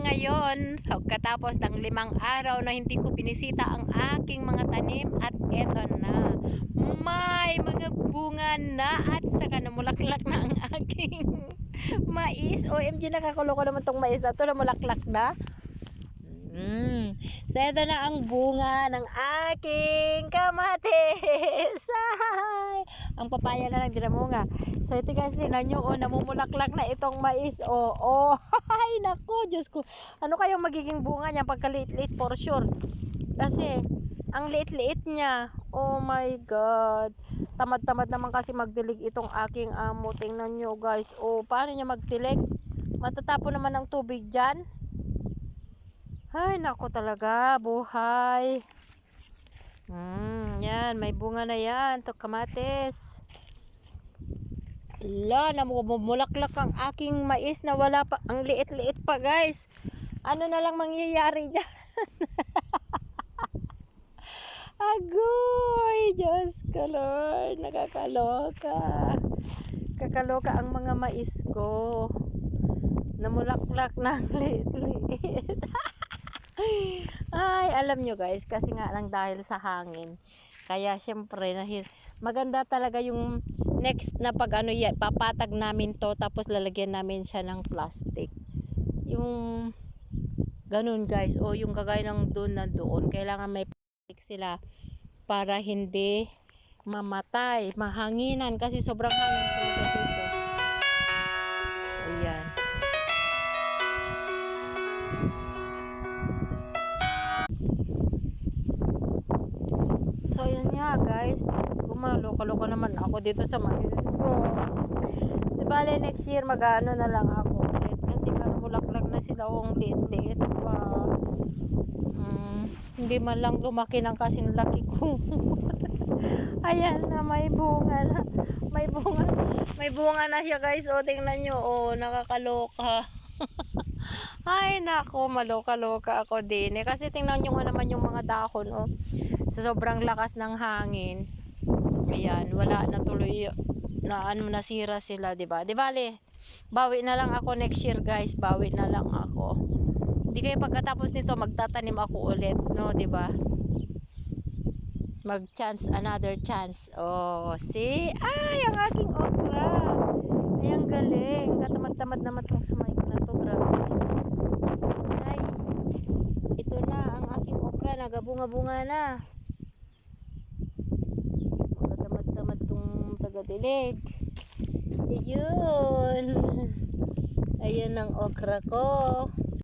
ngayon, pagkatapos ng limang araw na hindi ko binisita ang aking mga tanim at eto na. May mga bunga na at saka namulaklak na ang aking mais. OMG, nakakulo ko naman tong mais na to, namulaklak na. Mm. So, ito na ang bunga ng aking kamatis. Ang papaya na bunga. So, ito guys, tingnan nyo, oh, namumulaklak na itong mais. Oh, oh. Ay, nako, Diyos ko. Ano kayang magiging bunga niya pagkaliit-liit for sure? Kasi, ang liit-liit niya. Oh my God. Tamad-tamad naman kasi magdilig itong aking amo. Tingnan nyo guys. Oh, paano niya magdilig? Matatapon naman ang tubig dyan. Ay, nako talaga, buhay. Hmm, yan, may bunga na yan, to kamatis. Ala, namumulaklak ang aking mais na wala pa, ang liit-liit pa guys. Ano na lang mangyayari dyan? Agoy, Diyos ko Lord, nakakaloka. Kakaloka ang mga mais ko. Namulaklak ng liit-liit. Ay, alam nyo guys, kasi nga lang dahil sa hangin. Kaya syempre, nahil, maganda talaga yung next na pag ano, papatag namin to, tapos lalagyan namin siya ng plastic. Yung, ganun guys, o yung kagaya ng doon na doon, kailangan may plastic sila para hindi mamatay, mahanginan, kasi sobrang hangin talaga dito. So, yun nga guys. Diyos ko, maloka-loka naman ako dito sa mais ko. Di bale, next year mag-ano na lang ako ulit. Kasi namulaklak na sila kung liit-liit pa. Mm, hindi man lang lumaki ng kasing laki ko. Ayan na, may bunga na. May bunga. May bunga na siya guys. O, tingnan nyo. O, nakakaloka. Ay, nako, maloka-loka ako din. Eh, kasi tingnan nyo nga naman yung mga dahon, oh. Sa sobrang lakas ng hangin. Ayan, wala na tuloy na ano nasira sila, 'di ba? 'Di bale, bawi na lang ako next year, guys. Bawi na lang ako. Hindi kayo pagkatapos nito magtatanim ako ulit, no, 'di ba? Mag chance another chance. Oh, see? Ay, ang aking okra. Ay, ang galing. Katamad-tamad naman tong sumayin na to, grabe. Ay, ito na ang aking okra. Nagabunga-bunga na. Magkatamad-tamad tong tagadilig. Ayun. Ayun ang okra ko.